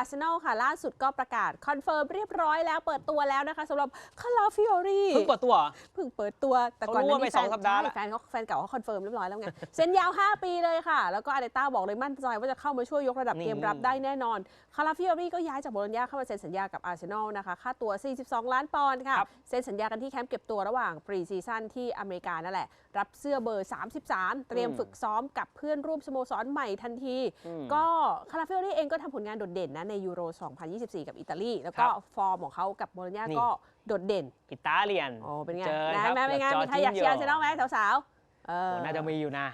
อาร์เซนอลค่ะ ล่าสุดก็ประกาศคอนเฟิร์มเรียบร้อยแล้วเปิดตัวแล้วนะคะสำหรับคาราฟิโอรีเพิ่งเปิดตัวเหรอเพิ่งเปิดตัวแต่เขาก่อนหรู้น้าว่านี้ไปสองสัปดาห์ใช่แล้วแฟนเขาแฟนเก่าเขาคอนเฟิร์มเรียบร้อยแล้วไงเซ็นยาว 5 ปีเลยค่ะ แล้วก็อาร์เตต้าบอกเลยมั่นใจว่าจะเข้ามาช่วยยกระดับนี่เกมรับได้แน่นอนคาราฟิโอรีก็ย้ายจากโบโลญญาเข้ามาเซ็นสัญญากับอาร์เซนอลนะคะค่าตัว 42 ล้านปอนด์ค่ะครับเซ็นสัญญากันที่แคมป์เก็บตัวระหว่างปรีซีซั่นที่อเมริกานั่นแหละรับเสื้อเบอร์ 33 เตรียมอืมฝึกซ้อมกับเพื่อนร่วมสโมสรใหม่ทันทีอืมก็คาราฟิโอรีเองก็ทำผลงานโดดเด่นนะในยูโร 2024 กับอิตาลี แล้วก็ครับ ฟอร์มของเขากับโบโลญญานี่ก็โดดเด่นอิตาเลียน โอ้เป็นไงเจอนะครับแม่เป็นไงกับมีใครอยากเชียร์อาร์เซนอลไหมสาวๆเออ โอ้น่าจะมีอยู่นะนะ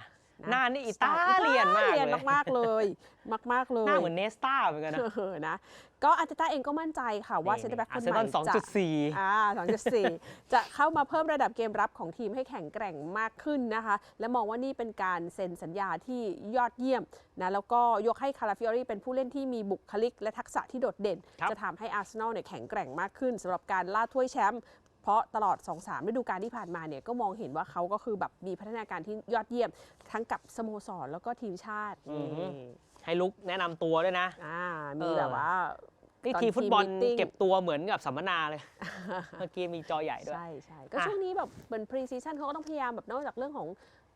หน้านี่อิตาเลียนมากอิตเลยมากๆเลยมาก ๆเลยหน้าเหมือนเนสตาเหมือนกันนะเออนะก็อาร์เตต้าเองก็มั่นใจค่ะว่าเซนเตอร์แบ็กคนอาร์ใหเซนอม่ลสองจะจุดสี่อ่า2.4จะเข้ามาเพิ่มระดับเกมรับของทีมให้แข็งแกร่งมากขึ้นนะคะ และมองว่านี่เป็นการเซ็นสัญญาที่ยอดเยี่ยมนะแล้วก็ยกให้คาราฟิออรีเป็นผู้เล่นที่มีบุคลิกและทักษะที่โดดเด่นครับจะทำให้อาร์เซนอลเนี่ยแข็งแกร่งมากขึ้นสำหรับการล่าถ้วยแชมป์ เพราะตลอด 2-3ฤดูกาลที่ผ่านมาเนี่ยก็มองเห็นว่าเขาก็คือแบบมีพัฒนาการที่ยอดเยี่ยม ทั้งกับสโมสรแล้วก็ทีมชาติอือฮึ นี่ให้ลุกแนะนำตัวด้วยนะ อ่ามีเออ แบบว่า นี่ตอนทีมฟุตบอลทีมมีตติ้งเก็บตัวเหมือนกับสัมมนาเลย เมื่อกี้มีจอใหญ่ด้วย ใช่ใช่ก็อะ ช่วงนี้แบบเหมือนพรีซีซั่นเขาก็ต้องพยายามแบบนอกจากเรื่องของ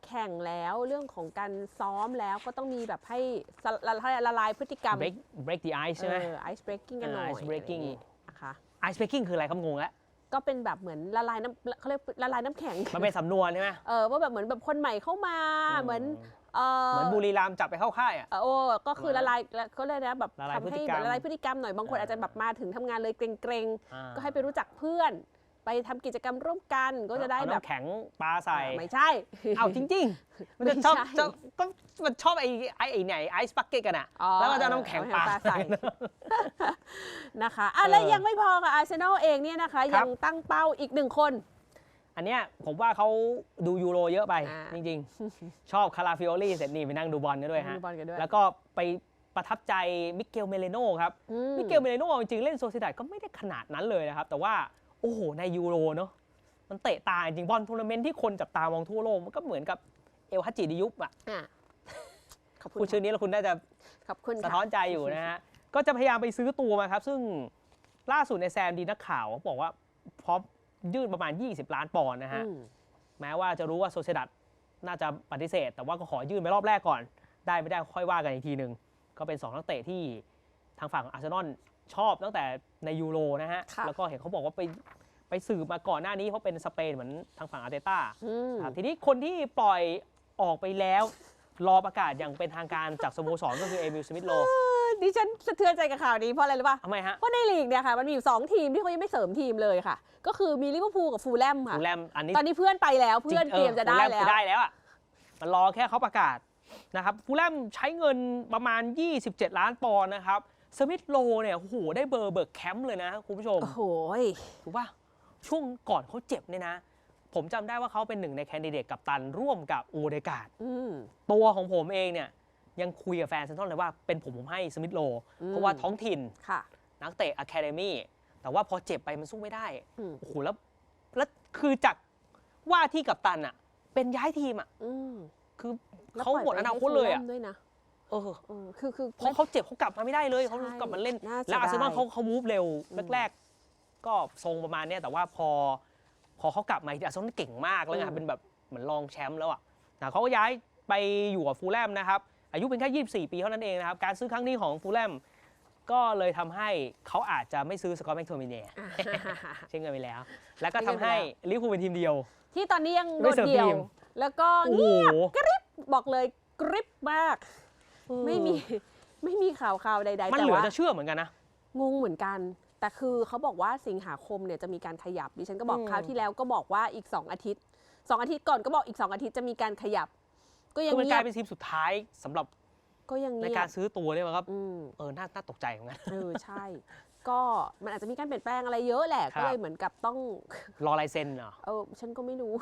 แข่งแล้วเรื่องของการซ้อมแล้วก็ต้องมีแบบให้สละละละลายพฤติกรรม break break the ice ใช่ไหม ไอซ์เบรกกิ้งกันหน่อยเออ ice breaking อะไรอย่างงี้นะคะ ice breaking คืออะไรครับงงแล้ว ก็เป็นแบบเหมือนละลายน้ำเขาเรียกละลายน้ำแข็ง มันเป็นสำนวนใช่ไหมเออว่าแบบเหมือนแบบคนใหม่เข้ามาเหมือนเออเหมือนบุรีรัมย์จับไปเข้าค่ายอะเออโอ้ก็คือละลายเขาเลยกนะแบบละลายทำพฤติให้กรรมแบบละลายพฤติกรรมหน่อยบางคนเออออาจจะแบบมาถึงทำงานเลยเกรงๆอ่าก็ให้ไปรู้จักเพื่อน ไปทำกิจกรรมร่วมกันก็จะได้เอาแบบน้ำแข็งปลาใส่ไม่ใช่ เอาจริงๆมันจะไม่ชอบใช่ จะก็มันชอบไอ้ไอ้ไอ้ไหนไอซ์บักเก็ตกันอะ อ๋อแล้วก็จะเอาน้ำแข็งปลา ใส่ นะคะอะเออแล้วยังไม่พอค่ะอาร์เซนอลเองเนี่ยนะคะ ครัยับงตั้งเป้าอีกหนึ่งคน อันเนี้ยผมว่าเขาดูยูโรเยอะไป อ่า จริงๆ ชอบคาราฟิโอลี่เสร็จนี่ไปนั่งดูบอลกันด้วยฮะดูบอลกันด้วยแล้วก็ไปประทับใจมิเกลเมเลโน่ครับ อืมิเกลเมเลโน่จริงๆเล่นโซซิดาดก็ไม่ได้ขนาดนั้นเลยนะครับ แต่ว่า โอ้โห ในยูโรเนาะมันเตะตาจริงบอลทัวร์นาเมนต์ที่คนจับตามองทั่วโลกมันก็เหมือนกับเอลฮัจจิดิยุปอะอะขอบคุพูณดชื่อนี้แล้วคุณน่าจะขอบคุณสะค่ะท้อนใจอยู่นะฮะ ก็จะพยายามไปซื้อตัวมาครับ ซึ่งล่าสุดในแซมดีนักข่าวบอกว่าพร้อมยื่นประมาณ 20 ล้านปอนด์นะฮะ อืมแม้ว่าจะรู้ว่าโซเซดัตน่าจะปฏิเสธ แต่ว่าก็ขอยื่นไปรอบแรกก่อน ได้ไม่ได้ค่อยว่ากันอีกทีหนึ่งก็เป็น 2 นักเตะที่ทางฝั่งอาร์เซนอล ชอบตั้งแต่ในยูโรนะฮะ ค่ะแล้วก็เห็นเขาบอกว่าไปไปสืบมาก่อนหน้านี้เพราะเป็นสเปนเหมือนทางฝั่งอาร์เตต้าอืม ครับทีนี้คนที่ปล่อยออกไปแล้ว รอประกาศอย่างเป็นทางการจากสโมสรก็คือเอมิลสมิธโลดิฉันสะเทือนใจกับข่าวนี้เพราะอะไรรู้ป่ะ ทำไมฮะเพราะในลีกเนี่ยค่ะมันมีอยู่สองทีมที่เขายังไม่เสริมทีมเลยค่ะ ก็คือมีลิเวอร์พูลกับฟูลแลมค่ะฟูลแลมอันนี้ ตอนนี้เพื่อนไปแล้วเพื่อนเตรียมจะได้ฟูลแลมแล้คือวได้แล้วอะ มันรอแค่เขาประกาศนะครับฟูลแลมใช้เงินประมาณ 27 ล้านปอนด์นะครับ สมิธโลเนี่ยโอ้โหได้เบอร์เบิร์กแคมป์เลยนะ คุณผู้ชม โอ้โหยถูกป่ะช่วงก่อนเขาเจ็บเนี่ยนะ ผมจำได้ว่าเขาเป็นหนึ่งในแคนดิเดตกับตันร่วมกับโอเดการ์ดอืมตัวของผมเองเนี่ยยังคุยกับแฟนเซนทรัลเลยว่าเป็นผมผมให้สมิธโลอืมเพราะว่าท้องถิ่นค่ะนักเตะอะคาเดมี่แต่ว่าพอเจ็บไปมันสู้ไม่ได้อืมโอ้โหแล้วแล้วคือจากว่าที่กับตันอะ เป็นย้ายทีมอะอืมคือแล้วเขาปล่อยหมดไปอนาให้คตเลยอะฟูแมด้วยนะ เออเออคือคือเพราะเขาเจ็บเขากลับมาไม่ได้เลยเขาใช่กลับมาเล่น น่าเสียแล้วอาร์เซนอลดาย เขาเขามูฟเร็วอืมแรกๆ ก็ทรงประมาณเนี้ยแต่ว่าพอ พอเขากลับมาอีกทีอาร์เซนอลเก่งมากแล้วไงอืม เป็นแบบเหมือนรองแชมป์แล้วอะนะเขาก็ย้ายไปอยู่กับฟูลแลมนะครับ อายุเป็นแค่ 24 ปีเท่านั้นเองนะครับ การซื้อครั้งนี้ของฟูลแลมก็เลยทำให้เขาอาจจะไม่ซื้อสกอตแมคโทมิเนียอ่าเช่นกันไปแล้ว แล้วก็เช่นกันไปทำให้แล้วลิเวอร์พูลเป็นทีมเดียว ที่ตอนนี้ยังโดไม่ดเสริมเดี่ยวทีม แล้วก็โอ้โห เงียบกริบบอกเลยกริบมาก ไม่มีไม่มีข่าวข่าวใดๆมันแต่เหลือว่าจะเชื่อเหมือนกันนะ งงเหมือนกัน แต่คือเขาบอกว่าสิงหาคมเนี่ยจะมีการขยับดิฉันก็บอกอืม คราวที่แล้วก็บอกว่าอีก 2 อาทิตย์2อาทิตย์ก่อนก็บอกอีก 2 อาทิตย์จะมีการขยับ ก็ยังคือมันเงีกยลายบเป็นทีมสุดท้ายสำหรับก็ยังในเงียการบซื้อตัวเนี่ยมันก็อืม เออน่าน่าตกใจเหมือนกัน เออใช่ ก็มันอาจจะมีการเปลี่ยนแปลงอะไรเยอะแหละ ครับ ก็เลยเหมือนกับต้อง รอลายเซ็นเหรอ เออฉันก็ไม่รู้